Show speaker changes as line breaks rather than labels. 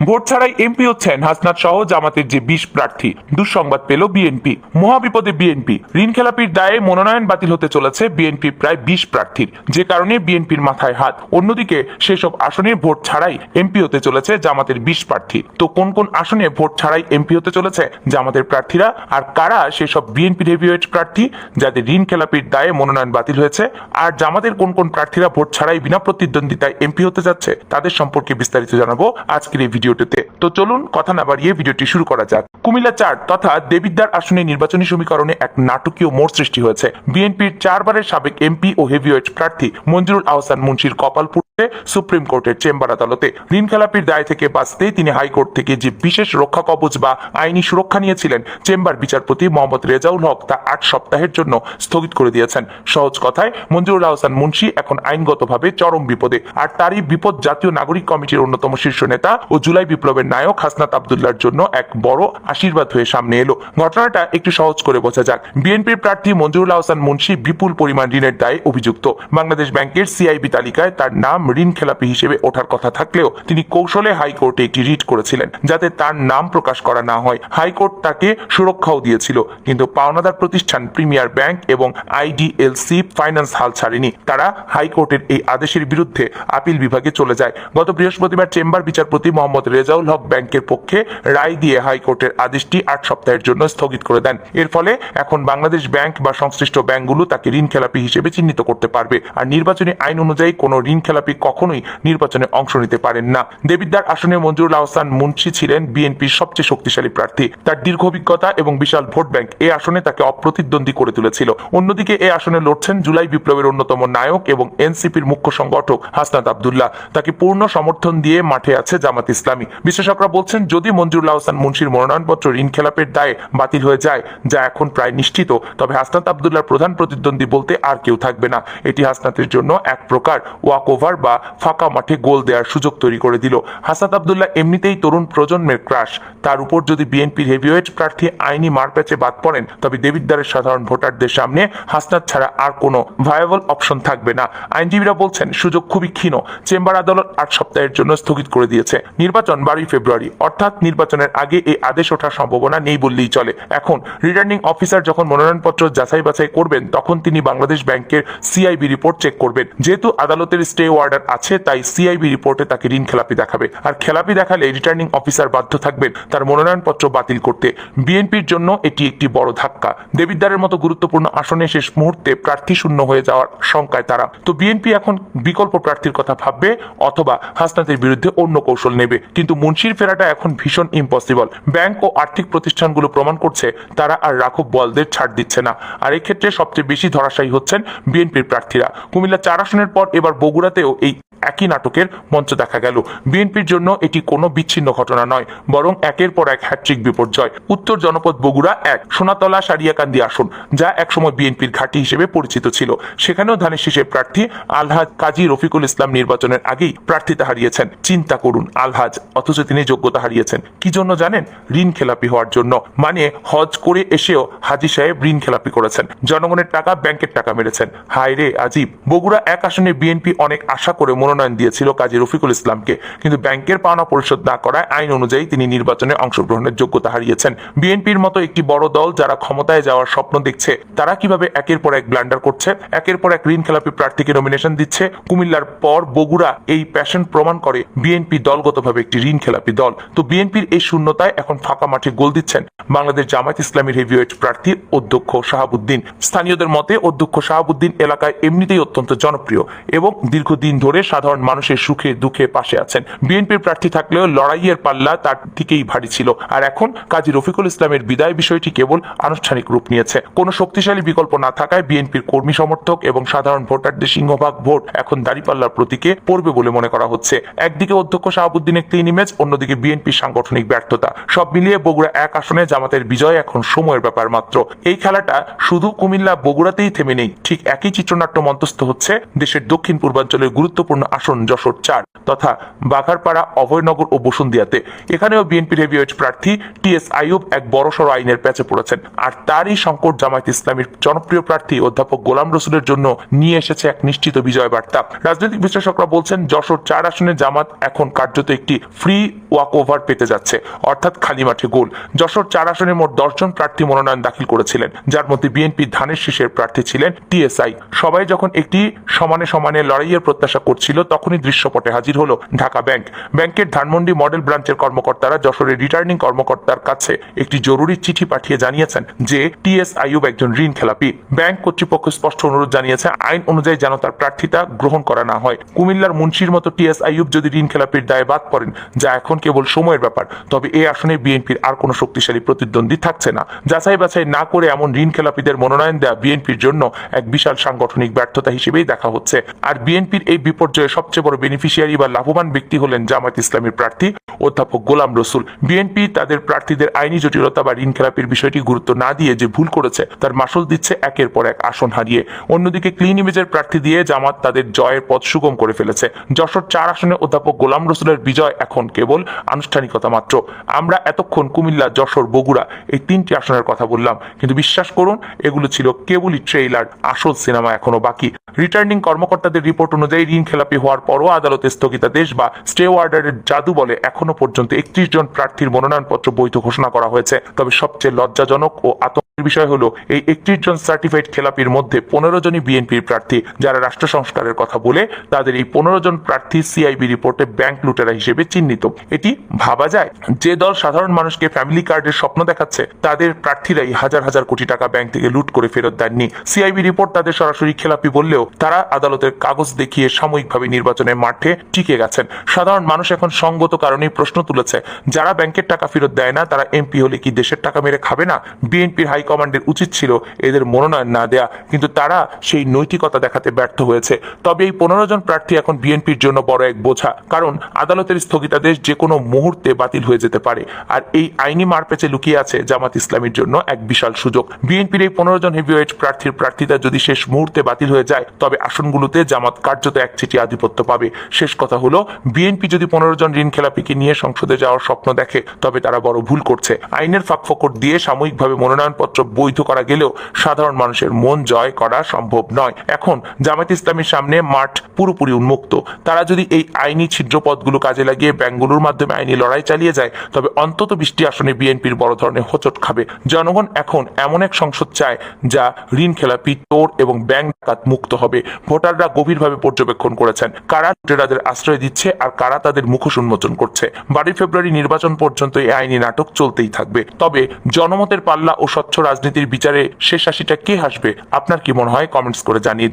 Vote ছাড়াই MP হচ্ছেন হাসনাত সহ জামাতের যে বিশ প্রার্থী। দুঃসংবাদ পেল বিএনপি। মহাবিপদে বিএনপি। ঋণ খেলাপির দায়ে মনোনয়ন বাতিল হতে চলেছে বিএনপি প্রায় বিশ প্রার্থীর। যে কারণে বিএনপির মাথায় হাত। অন্যদিকে সেসব আসনে ভোট ছাড়াই এমপি হতে চলেছে জামাতের বিশ প্রার্থী। তো কোন কোন আসনে ভোট ছাড়াই এমপি হতে চলেছে জামাতের প্রার্থীরা? আর কারা সেসব বিএনপি হেভিওয়েট প্রার্থী যাদের ঋণ খেলাপির দায়ে মনোনয়ন বাতিল হয়েছে? আর জামাতের কোন কোন প্রার্থীরা ভোট ছাড়াই বিনা প্রতিদ্বন্দ্বিতায় এমপি হতে যাচ্ছে? তাদের সম্পর্কে বিস্তারিত জানাব আজকের এই ভিডিওটিতে। তো চলুন কথা না বাড়িয়ে ভিডিওটি শুরু করা যাক। কুমিল্লা চার তথা দেবিদ্বার আসনে নির্বাচনী সমীকরণে এক নাটকীয় মোড় সৃষ্টি হয়েছে। বিএনপির চারবারের সাবেক এমপি ও হেভিওয়েট প্রার্থী মঞ্জুরুল আহসান মুন্সির কপাল পুড়ে সুপ্রিম কোর্টের চেম্বার আদালতে ঋণ খেলাপির দায় থেকে বাঁচতে তিনি হাইকোর্ট থেকে যে বিশেষ রক্ষা কবচ বা আইনি সুরক্ষা নিয়েছিলেন, চেম্বার বিচারপতি মোহাম্মদ রেজাউল হক তা আট সপ্তাহের জন্য স্থগিত করে দিয়েছেন। সহজ কথায়, মঞ্জুরুল আহসান মুন্সি এখন আইনগতভাবে চরম বিপদে। আর তারই বিপদ জাতীয় নাগরিক কমিটির অন্যতম শীর্ষ নেতা ও জুলাই বিপ্লবের নায়ক হাসনাত আবদুল্লার জন্য এক বড় আশীর্বাদ হয়ে সামনে এলো। ঘটনাটা একটু সহজ করে বোঝা যাক। বিএনপির প্রার্থী মঞ্জুরুল আহসান মুন্সি বিপুল পরিমাণ ঋণের দায়ে অভিযুক্ত। বাংলাদেশ ব্যাংকের সিআইবি তালিকায় তার নাম ঋণ খেলাপি হিসেবে ওঠার কথা থাকলেও তিনি কৌশলে হাইকোর্টে একটি রিট করেছিলেন, যাতে তার নাম প্রকাশ করা না হয়। হাইকোর্ট তাকে সুরক্ষাও দিয়েছিল, কিন্তু পাওনাদার প্রতিষ্ঠান প্রিমিয়ার ব্যাংক এবং আইডিএলসি ফাইন্যান্স হাল ছাড়েনি। তারা হাইকোর্টের এই আদেশের বিরুদ্ধে আপিল বিভাগে চলে যায়। গত বৃহস্পতিবার চেম্বার বিচারপতি মোহাম্মদ রেজাউল হক ব্যাংকের পক্ষে রায় দিয়ে হাইকোর্টের আদেশটি আট সপ্তাহের জন্য স্থগিত করে দেন। এর ফলে এখন বাংলাদেশ ব্যাংক বা সংশ্লিষ্ট ব্যাংকগুলো তাকে ঋণ খেলাপি হিসেবে চিহ্নিত করতে পারবে। আর নির্বাচনী আইন অনুযায়ী কোনো ঋণ খেলাপি কখনোই নির্বাচনে অংশ নিতে পারেন না। দেবিদ্বার আসনে মঞ্জুরুল আহসান মুন্সি ছিলেন বিএনপির সবচেয়ে শক্তিশালী প্রার্থী। তার দীর্ঘ অভিজ্ঞতা এবং বিশাল ভোট ব্যাংক এই আসনে তাকে অপ্রতিদ্বন্দ্বী করে তুলেছিল। অন্যদিকে এই আসনে লড়ছেন জুলাই বিপ্লবের অন্যতম নায়ক এবং এনসিপির মুখ্য সংগঠক হাসনাত আবদুল্লাহ। তাকে পূর্ণ সমর্থন দিয়ে মাঠে আছে জামাত ইসলামী। বিশেষজ্ঞরা বলছেন, যদি মঞ্জুরুল আহসান মুন্সির মনোনয়নপত্র ঋণ খেলাপের দায়ে বাতিল হয়ে যায়, যা এখন প্রায় নিশ্চিত, তবে হাসনাত আবদুল্লাহর প্রধান প্রতিদ্বন্দ্বী বলতে আর কেউ থাকবে না। এটি হাসনাতের জন্য এক প্রকার ওয়াক ওভার বা ফাঁকা মাঠে গোল দেওয়ার সুযোগ তৈরি করে দিল। হাসনাত আবদুল্লাহ এমনিতেই তরুণ প্রজন্মের ক্রাশ। তার উপর যদি বিএনপির হেভিওয়েট প্রার্থী আইনি মারপ্যাচে বাদ পড়েন, তবে দেবিদ্বারের সাধারণ ভোটারদের সামনে হাসনাত ছাড়া আর কোনো ভায়াবল অপশন থাকবে না। আইনজীবীরা বলছেন, সুযোগ খুবই ক্ষীণ। চেম্বার আদালত আট সপ্তাহের জন্য স্থগিত করে দিয়েছে। নির্বাচন বারোই ফেব্রুয়ারি। অর্থাৎ নির্বাচনের আগে এই আদেশ ওঠার সম্ভাবনা নেই বললেই চলে। এখন রিটার্নিং অফিসার যখন মনোনয়নপত্র যাচাই বাছাই করবেন, তখন তিনি বাংলাদেশ ব্যাংকের সিআইবি রিপোর্ট চেক করবেন। যেহেতু আদালতের স্টে অর্ডার আছে, তাই সিআইবি রিপোর্টে তাকে ঋণ খেলাপি দেখাবে। আর খেলাপি দেখালে রিটার্নিং অফিসার বাধ্য থাকবেন তার মনোনয়নপত্র বাতিল করতে। বিএনপির জন্য এটি একটি বড় ধাক্কা। দেবিদ্বারের মতো গুরুত্বপূর্ণ আসনে শেষ মুহূর্তে প্রার্থী শূন্য হয়ে যাওয়ার শঙ্কায় তারা। তো বিএনপি এখন বিকল্প প্রার্থীর কথা ভাববে অথবা হাসনাতের বিরুদ্ধে অন্য কৌশল নেবে। কিন্তু মুন্সির ফেরাটা এখন ভীষণ ইম্পসিবল ব্যাংক ও আর্থিক প্রতিষ্ঠানগুলো প্রমাণ করছে, তারা আর রাঘব বলদের ছাড় দিচ্ছে না। আর এক্ষেত্রে সবচেয়ে বেশি ধরাশায়ী হচ্ছেন বিএনপির প্রার্থীরা। কুমিল্লা চার আসনের পর এবার বগুড়াতেও একই নাটকের মঞ্চ দেখা গেল। বিএনপির জন্য এটি কোনো বিচ্ছিন্ন ঘটনা নয়, বরং একের পর এক হ্যাট্রিক বিপর্যয়। উত্তর জনপদ বগুড়া এক, সোনাতলা সারিয়াকান্দি আসন, যা একসময় বিএনপির ঘাঁটি হিসেবে পরিচিত ছিল। সেখানেও ধানের শীষের প্রার্থী আলহাজ কাজী রফিকুল ইসলাম নির্বাচনের আগেই প্রার্থিতা হারিয়েছেন। চিন্তা করুন আলহাজ, অথচ তিনি যোগ্যতা হারিয়েছেন। কি জন্য জানেন? ঋণ খেলাপি হওয়ার জন্য। মানে হজ করে এসেও হাজি সাহেব ঋণ খেলাপি করেছেন। জনগণের টাকা ব্যাংকের টাকা মেরেছেন। হায় রে আজিব। বগুড়া এক আসনে বিএনপি অনেক আশা করে মনোনয়ন দিয়েছিল কাজী রফিকুল ইসলামকে। কিন্তু ব্যাংকের পাওনা পরিশোধ না করায় আইন অনুযায়ী তিনি নির্বাচনে অংশগ্রহণের যোগ্যতা হারিয়েছেন। বিএনপির মতো একটি বড় দল যারা ক্ষমতায় যাওয়ার স্বপ্ন দেখছে, তারা কীভাবে একের পর এক ব্লান্ডার করছে, একের পর এক ঋণ খেলাপি প্রার্থীকে নমিনেশন দিচ্ছে, কুমিল্লার পর বগুড়া এই প্যাশন প্রমাণ করে বিএনপি দলগতভাবে একটি ঋণ খেলাপি দল। তো বিএনপির এই শূন্যতায় এখন ফাঁকা মাঠে গোল দিচ্ছেন বাংলাদেশ জামায়াত ইসলামীর হেভিওয়েট প্রার্থী অধ্যক্ষ শাহাবুদ্দিন। স্থানীয়দের মতে, অধ্যক্ষ শাহাবুদ্দিন এলাকায় এমনিতেই অত্যন্ত জনপ্রিয় এবং দীর্ঘদিন ধরে সাধারণ মানুষের সুখে, দুঃখে পাশে আছেন। বিএনপির প্রার্থী থাকলেও লড়াইয়ের পাল্লা তার দিকেই ভারী ছিল। আর এখন কাজী রফিকুল ইসলামের বিদায় বিষয়টি কেবল আনুষ্ঠানিক রূপ নিয়েছে। কোনো শক্তিশালী বিকল্প না থাকায় বিএনপির কর্মী সমর্থক এবং সাধারণ ভোটারদের সিংহভাগ ভোট এখন দাঁড়িপাল্লার প্রতীকে পড়বে বলে মনে করা হচ্ছে। একদিকে অধ্যক্ষ শাহাবুদ্দিনের ক্লিন ইমেজ অন্যদিকে বিএনপির সাংগঠনিক ব্যর্থতা। সব মিলিয়ে বগুড়া এক আসনে জামাতের বিজয় এখন সময়ের ব্যাপার মাত্র। এই খেলাটা শুধু কুমিল্লা বগুড়াতেই থেমে নেই। ঠিক একই চিত্রনাট্য মন্তস্থ হচ্ছে দেশের দক্ষিণ পূর্বাঞ্চলের গুরুত্বপূর্ণ আসন যশোর চার তথা বাঘারপাড়া, অভয়নগর ও বসুন্দিয়াতে এখানেও বিএনপির হেভিওয়েট প্রার্থী টিএস আইয়ুব এক বড়সড় আইনের প্যাচে পড়েছেন। আর তারই সংকট জামায়াত ইসলামীর জনপ্রিয় প্রার্থী অধ্যাপক গোলাম রসুলের জন্য নিয়ে এসেছে এক নিশ্চিত বিজয় বার্তা রাজনৈতিক বিশ্লেষকরা বলছেন, যশোর চার আসনে জামাত এখন কার্যত একটি ফ্রি ওয়াক ওভার পেতে যাচ্ছে, অর্থাৎ খালি মাঠে গোল। যশোর চার আসনে মোট দশজন প্রার্থী মনোনয়ন দাখিল করেছিলেন, যার মধ্যে বিএনপি ধানের শীষের প্রার্থী ছিলেন টিএসআই সবাই যখন একটি সমানে সমানে লড়াইয়ের প্রত্যাশা করছিল তখনই দৃশ্যপটে হাজির হলো ঢাকা ব্যাংক। ব্যাংকের ধানমন্ডি মডেল ব্রাঞ্চের কর্মকর্তারা যশোরের রিটার্নিং কর্মকর্তার কাছে একটি জরুরি চিঠি পাঠিয়ে জানিয়েছেন যে টিএস আইয়ুব একজন ঋণ খেলাপি। ব্যাংক কর্তৃপক্ষ স্পষ্ট অনুরোধ জানিয়েছে, আইন অনুযায়ী যেন তার প্রার্থিতা গ্রহণ করা না হয়। কুমিল্লার মুন্সির মতো টিএস আইয়ুব যদি ঋণ খেলাপির দায়ে বাদ পড়েন, যা এখন কেবল সময়ের ব্যাপার, তবে এই আসনে বিএনপির আর কোনো শক্তিশালী প্রতিদ্বন্দ্বী থাকছে না। যাচাই বাছাই না করে এমন ঋণ খেলাপিদের মনোনয়ন দেওয়া বিএনপির জন্য এক বিশাল সাংগঠনিক ব্যর্থতা হিসেবেই দেখা হচ্ছে। আর বিএনপির এই বিপর্যয়ে সবচেয়ে বড় বেনিফিশিয়ারি বা লাভবান ব্যক্তি হলেন জামায়াত ইসলামীর প্রার্থী অধ্যাপক গোলাম রসুল। বিএনপি তাদের প্রার্থীদের আইনি জটিলতা বা ঋণ খেলাপির বিষয়টি গুরুত্ব না দিয়ে যে ভুল করেছে, তার মাসুল দিচ্ছে একের পর এক আসন হারিয়ে। অন্যদিকে ক্লিন ইমেজের প্রার্থী দিয়ে জামাত তাদের জয়ের পথ সুগম করে ফেলেছে। যশোর চার আসনে অধ্যাপক গোলাম রসুলের বিজয় এখন কেবল আনুষ্ঠানিকতা মাত্র। আমরা এতক্ষণ কুমিল্লা, যশোর, বগুড়া এই তিনটি আসনের কথা বললাম। কিন্তু বিশ্বাস করুন, এগুলো ছিল কেবলই ট্রেইলার আসল সিনেমা এখনও বাকি। রিটার্নিং কর্মকর্তাদের রিপোর্ট অনুযায়ী ঋণ খেলাপি হওয়ার পরও আদালতে স্থগিতাদেশ বা স্টে অর্ডারের জাদু বলে এখনও পর্যন্ত একত্রিশ জন প্রার্থীর মনোনয়নপত্র বৈধ ঘোষণা করা হয়েছে। তবে সবচেয়ে লজ্জাজনক ও আতঙ্কের বিষয় হলো এই একত্রিশ জন সার্টিফাইড খেলাপির মধ্যে পনেরো জনই বিএনপির প্রার্থী, যারা রাষ্ট্র সংস্কারের কথা বলে তাদের এই পনেরো জন প্রার্থী সিআইবি রিপোর্টে ব্যাংক লুটেরা হিসেবে চিহ্নিত। এটি ভাবা যায়, যে দল সাধারণ মানুষকে ফ্যামিলি কার্ডের স্বপ্ন দেখাচ্ছে, তাদের প্রার্থীরাই হাজার হাজার কোটি টাকা ব্যাংক থেকে লুট করে ফেরত দেননি। সিআইবি রিপোর্ট তাদের সরাসরি খেলাপি বললেও তারা আদালতের কাগজ দেখিয়ে সাময়িকভাবে নির্বাচনের মাঠে টিকে গেছেন। সাধারণ মানুষ এখন সঙ্গত কারণেই প্রশ্ন তুলেছে, যারা ব্যাংকের টাকা ফেরত দেয় না, তারা এমপি হলে কি দেশের টাকা মেরে খাবে না? বিএনপির হাইকমান্ডের উচিত ছিল এদের মনোনয়ন না দেয়া, কিন্তু তারা সেই নৈতিকতা দেখাতে ব্যর্থ হয়েছে। তবে এই পনেরো জন প্রার্থী এখন বিএনপির জন্য বড় এক বোঝা, কারণ আদালতের স্থগিতাদেশ যে কোনো মুহূর্তে বাতিল হয়ে যেতে পারে। আর এই আইনি মারপেচে লুকিয়ে আছে জামাত ইসলামের জন্য এক বিশাল সুযোগ। বিএনপির এই পনেরো জন হেভিওয়েট প্রার্থীর প্রার্থিতা যদি শেষ মুহূর্তে বাতিল হয়ে যায়, তবে আসনগুলোতে জামাত কার্যত এক চিঠি আধিপত্য পাবে। শেষ কথা হলো বিএনপি যদি পনেরো জন ঋণ খেলাপিকে নিয়ে সংসদে যাওয়ার স্বপ্ন দেখে, তবে তারা বড় ভুল করছে। আইনের ফাঁকফোকর দিয়ে সাময়িকভাবে মনোনয়নপত্র বৈধ করা গেলেও সাধারণ মানুষের মন জয় করা সম্ভব নয়। এখন জামাত ইসলামের সামনে মাঠ পুরোপুরি উন্মুক্ত। তারা যদি এই আইনি ছিদ্র ছিদ্রপথগুলো কাজে লাগিয়ে ব্যাঙ্গুলোর মাধ্যমে আইনি লড়াই চালিয়ে যায়, তবে অন্তত বৃষ্টি আসনে বিএনপির বড় ধরনের হোঁচট খাবে। জনগণ এখন এমন এক সংসদ চায়, যা ঋণ খেলাপি, চোর এবং ব্যাংক ডাকাত মুক্ত হবে। ভোটাররা গভীরভাবে পর্যবেক্ষণ করেছেন। কারা লুটেরাদের আশ্রয় দিচ্ছে আর কারা তাদের মুখোশ উন্মোচন করছে? বারোই ফেব্রুয়ারি নির্বাচন পর্যন্ত এই আইনি নাটক চলতেই থাকবে। তবে জনমতের পাল্লা ও স্বচ্ছ রাজনীতির বিচারে শেষ হাসিটা কে হাসবে? আপনার কি মনে হয়? কমেন্টস করে জানিয়ে